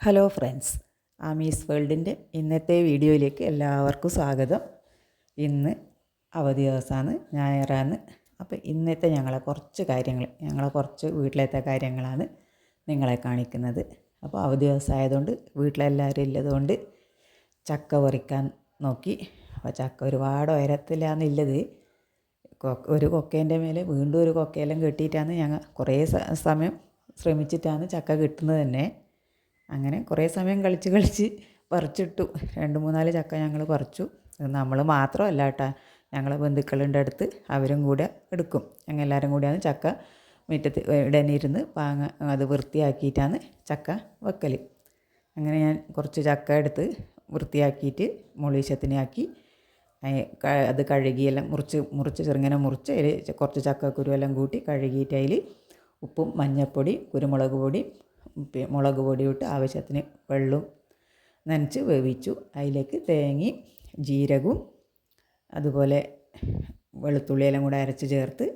Hello friends Ami's വേൾഡിന്റെ ഇന്നത്തെ വീഡിയോയിലേക്ക് എല്ലാവർക്കും സ്വാഗതം. ഇന്ന് അവധി ദിവസമാണ് ഞായറാണ്. അപ്പോൾ ഇന്നത്തെ ഞങ്ങളെ കുറച്ച് കാര്യങ്ങൾ ഞങ്ങളെ കുറച്ച് വീട്ടിലത്തെ കാര്യങ്ങളാണ് നിങ്ങളെ കാണിക്കുന്നത്. അപ്പോൾ അവധി ദിവസമായതുകൊണ്ട് വീട്ടിലെല്ലാവരും ഇല്ലതുകൊണ്ട് ചക്ക പറിക്കാൻ നോക്കി. അപ്പോൾ ചക്ക ഒരുപാട് ഉയരത്തിലാണ് ഒരു കൊക്കേന്റെ മേലെ വീണ്ടും ഒരു കൊക്കയെല്ലാം കെട്ടിയിട്ടാണ് ഞങ്ങൾ കുറേ സമയം ശ്രമിച്ചിട്ടാണ് ചക്ക കിട്ടുന്നത് തന്നെ. അങ്ങനെ കുറേ സമയം കളിച്ച് കളിച്ച് പറിച്ചിട്ടു. രണ്ട് മൂന്നാൽ ചക്ക ഞങ്ങൾ പറിച്ചു. നമ്മൾ മാത്രമല്ല കേട്ടോ. ഞങ്ങളെ ബന്ധുക്കളുടെ അടുത്ത് അവരും കൂടെ എടുക്കും. ഞങ്ങൾ എല്ലാവരും കൂടിയാണ് ചക്ക മുറ്റത്ത് ഇടനിരുന്ന് പാങ്ങ അത് വൃത്തിയാക്കിയിട്ടാണ് ചക്ക വെക്കൽ അങ്ങനെ ഞാൻ കുറച്ച് ചക്ക എടുത്ത് വൃത്തിയാക്കിയിട്ട് മുളീശത്തിനാക്കി. അത് കഴുകിയെല്ലാം മുറിച്ച് മുറിച്ച് ചെറുങ്ങനെ മുറിച്ച് അതിൽ കുറച്ച് ചക്കക്കുരുവെല്ലാം കൂട്ടി കഴുകിയിട്ട് അതിൽ ഉപ്പും മഞ്ഞൾപ്പൊടി കുരുമുളക് പൊടി മുളക് പൊടി ഇട്ട് ആവശ്യത്തിന് വെള്ളവും നനച്ച് വേവിച്ചു. അതിലേക്ക് തേങ്ങയും ജീരകവും അതുപോലെ വെളുത്തുള്ളിയെല്ലാം കൂടെ അരച്ച് ചേർത്ത്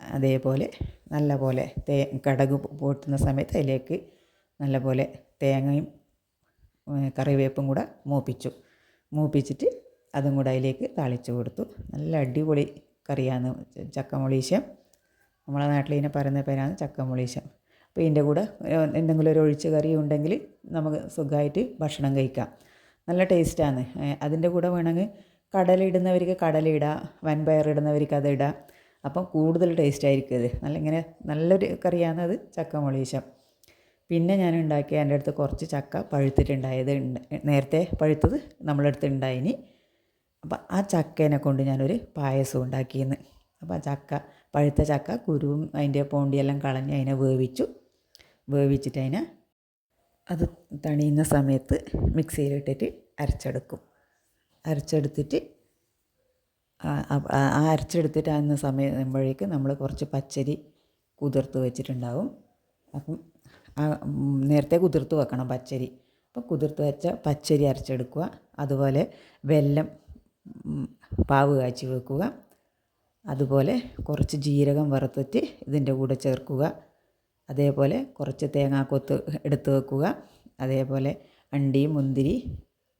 അതേപോലെ നല്ല പോലെ തേ കടക് പൊട്ടുന്ന സമയത്ത് അതിലേക്ക് നല്ലപോലെ തേങ്ങയും കറിവേപ്പും കൂടെ മൂപ്പിച്ചു. മൂപ്പിച്ചിട്ട് അതും കൂടെ അതിലേക്ക് താളിച്ചു കൊടുത്തു. നല്ല അടിപൊളി കറിയാണ്. ചക്കമുളീശം നമ്മളെ നാട്ടിൽ ഇതിനെ പറയുന്ന പേരാണ് ചക്കമൊളീശം അപ്പോൾ ഇതിന്റെ കൂടെ എന്തെങ്കിലും ഒരു ഒഴിച്ച് കറി ഉണ്ടെങ്കിൽ നമുക്ക് സുഖമായിട്ട് ഭക്ഷണം കഴിക്കാം. നല്ല ടേസ്റ്റാണ് അതിന്റെ കൂടെ വേണമെങ്കിൽ കടല ഇടുന്നവർക്ക് കടല ഇടാം വൻപയർ ഇടുന്നവർക്ക് അത് ഇടാം അപ്പം കൂടുതൽ ടേസ്റ്റ് ആയിരിക്കും അത് നല്ല ഇങ്ങനെ നല്ലൊരു കറിയാണ് അത് ചക്ക മൊളീശം പിന്നെ ഞാൻ ഉണ്ടാക്കിയ എന്റെ അടുത്ത് കുറച്ച് ചക്ക പഴുത്തിട്ടുണ്ടായത് നേരത്തെ പഴുത്തത് നമ്മളടുത്ത് ഉണ്ടായിനി. അപ്പം ആ ചക്കേനെ കൊണ്ട് ഞാനൊരു പായസം ഉണ്ടാക്കിയെന്ന്. അപ്പോൾ ആ ചക്ക പഴുത്ത ചക്ക കുരുവും അതിന്റെ പോണ്ടിയെല്ലാം കളഞ്ഞ് അതിനെ വേവിച്ചു. വേവിച്ചിട്ട് അതിനെ അത് തണിയുന്ന സമയത്ത് മിക്സിയിലിട്ടിട്ട് അരച്ചെടുക്കും. അരച്ചെടുത്തിട്ട് ആ അരച്ചെടുത്തിട്ട് ആകുന്ന സമയമ്പോഴേക്ക് നമ്മൾ കുറച്ച് പച്ചരി കുതിർത്ത് വെച്ചിട്ടുണ്ടാവും. അപ്പം നേരത്തെ കുതിർത്ത് വെക്കണം പച്ചരി. അപ്പോൾ കുതിർത്ത് വെച്ച പച്ചരി അരച്ചെടുക്കുക. അതുപോലെ വെല്ലം പാവ് കാച്ചി വെക്കുക. അതുപോലെ കുറച്ച് ജീരകം വറുത്തിട്ട് ഇതിന്റെ കൂടെ ചേർക്കുക. അതേപോലെ കുറച്ച് തേങ്ങാക്കൊത്ത് എടുത്ത് വെക്കുക. അതേപോലെ അണ്ടി മുന്തിരി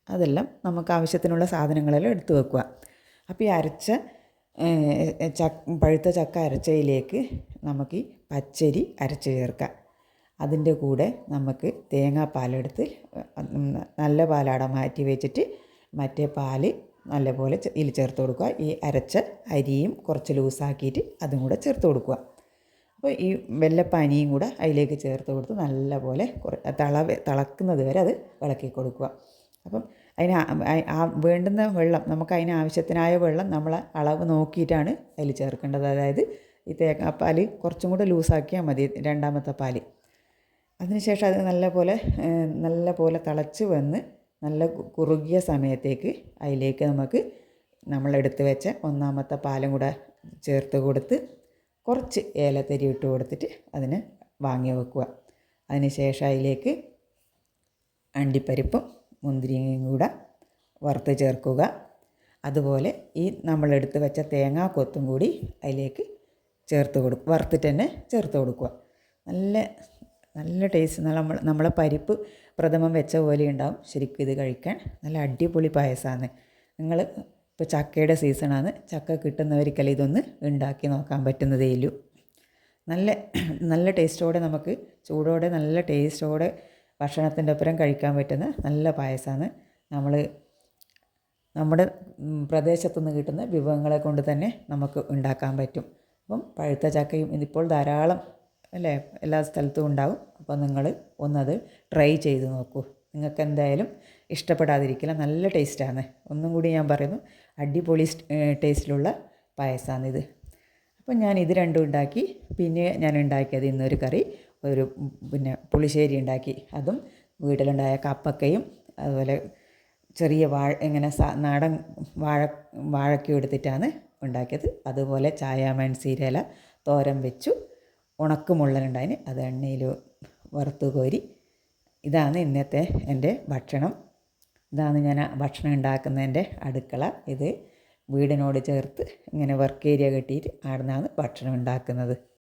അതെല്ലാം നമുക്ക് ആവശ്യത്തിനുള്ള സാധനങ്ങളെല്ലാം എടുത്ത് വെക്കുക. അപ്പോൾ ഈ അരച്ച പഴുത്ത ചക്ക അരച്ചയിലേക്ക് നമുക്ക് ഈ പച്ചരി അരച്ച് ചേർക്കാം. അതിന്റെ കൂടെ നമുക്ക് തേങ്ങാപ്പാലെടുത്ത് നല്ല പാലാട മാറ്റി വെച്ചിട്ട് മറ്റേ പാൽ നല്ലപോലെ ഇതിൽ ചേർത്ത് കൊടുക്കുക. ഈ അരച്ച അരിയും കുറച്ച് ലൂസാക്കിയിട്ട് അതും കൂടെ ചേർത്ത് കൊടുക്കുക. അപ്പോൾ ഈ വെള്ളപ്പാനിയും കൂടെ അതിലേക്ക് ചേർത്ത് കൊടുത്ത് നല്ലപോലെ തള തിളക്കുന്നത് വരെ അത് ഇളക്കി കൊടുക്കുക. അപ്പം അതിന് ആ വേണ്ടുന്ന വെള്ളം നമുക്ക് അതിന് ആവശ്യത്തിനായ വെള്ളം നമ്മൾ അളവ് നോക്കിയിട്ടാണ് അതിൽ ചേർക്കേണ്ടത്. അതായത് ഈ തേങ്ങാപ്പാൽ കുറച്ചും കൂടെ ലൂസാക്കിയാൽ മതി രണ്ടാമത്തെ പാൽ. അതിനുശേഷം അത് നല്ലപോലെ നല്ലപോലെ തിളച്ച് വന്ന് നല്ല കുറുകിയ സമയത്തേക്ക് അതിലേക്ക് നമുക്ക് നമ്മൾ എടുത്ത് വെച്ച ഒന്നാമത്തെ പാലും കൂടെ ചേർത്ത് കൊടുത്ത് കുറച്ച് ഏലത്തരി ഇട്ട് കൊടുത്തിട്ട് അതിന് വാങ്ങി വെക്കുക. അതിന് ശേഷം അതിലേക്ക് അണ്ടിപ്പരിപ്പും മുന്തിരിയും കൂടെ വറുത്ത് ചേർക്കുക. അതുപോലെ ഈ നമ്മളെടുത്ത് വെച്ച തേങ്ങാ കൊത്തും കൂടി അതിലേക്ക് ചേർത്ത് കൊടുക്കും വറുത്തിട്ട് തന്നെ ചേർത്ത് കൊടുക്കുക. നല്ല നല്ല ടേസ്റ്റ് നല്ല നമ്മൾ നമ്മളെ പരിപ്പ് പ്രഥമം വെച്ച പോലെ ഉണ്ടാവും. ശരിക്കും ഇത് കഴിക്കാൻ നല്ല അടിപൊളി പായസമാണ്. നിങ്ങൾ ഇപ്പോൾ ചക്കയുടെ സീസണാണ്. ചക്ക കിട്ടുന്നവർക്കല്ല ഇതൊന്ന് ഉണ്ടാക്കി നോക്കാൻ പറ്റുന്നതേ നല്ല നല്ല ടേസ്റ്റോടെ നമുക്ക് ചൂടോടെ നല്ല ടേസ്റ്റോടെ ഭക്ഷണത്തിന്റെ ഒപ്പരം കഴിക്കാൻ പറ്റുന്ന നല്ല പായസമാണ് നമ്മൾ നമ്മുടെ പ്രദേശത്തുനിന്ന് കിട്ടുന്ന വിഭവങ്ങളെ കൊണ്ട് തന്നെ നമുക്ക് ഉണ്ടാക്കാൻ പറ്റും. അപ്പം പഴുത്ത ചക്കയും ഇതിപ്പോൾ ധാരാളം അല്ലേ എല്ലാ സ്ഥലത്തും ഉണ്ടാവും. അപ്പോൾ നിങ്ങൾ ഒന്നത് ട്രൈ ചെയ്ത് നോക്കൂ. നിങ്ങൾക്ക് എന്തായാലും ഇഷ്ടപ്പെടാതിരിക്കില്ല. നല്ല ടേസ്റ്റാണ്. ഒന്നും കൂടി ഞാൻ പറയുന്നു. അടിപൊളി ടേസ്റ്റിലുള്ള പായസമാണിത് അപ്പോൾ ഞാൻ ഇത് രണ്ടും ഉണ്ടാക്കി. പിന്നെ ഞാൻ ഉണ്ടാക്കിയത് ഇന്നൊരു കറി. ഒരു പിന്നെ പുളിശ്ശേരി ഉണ്ടാക്കി. അതും വീട്ടിലുണ്ടായ കപ്പക്കയും അതുപോലെ ചെറിയ വാഴ ഇങ്ങനെ നാടൻ വാഴ വാഴക്കും എടുത്തിട്ടാണ് ഉണ്ടാക്കിയത്. അതുപോലെ ചായാമൻ സീരയില തോരൻ വെച്ചു. ഉണക്കുമുള്ളനുണ്ടായിന് അത് എണ്ണയിൽ വറുത്തു കോരി. ഇതാണ് ഇന്നത്തെ എന്റെ ഭക്ഷണം. ഇതാണ് ഞാൻ ഭക്ഷണം ഉണ്ടാക്കുന്നതിന്റെ അടുക്കള. ഇത് വീടിനോട് ചേർത്ത് ഇങ്ങനെ വർക്ക് ഏരിയ കെട്ടിയിട്ട് അവിടെ നിന്നാണ് ഭക്ഷണം ഉണ്ടാക്കുന്നത്.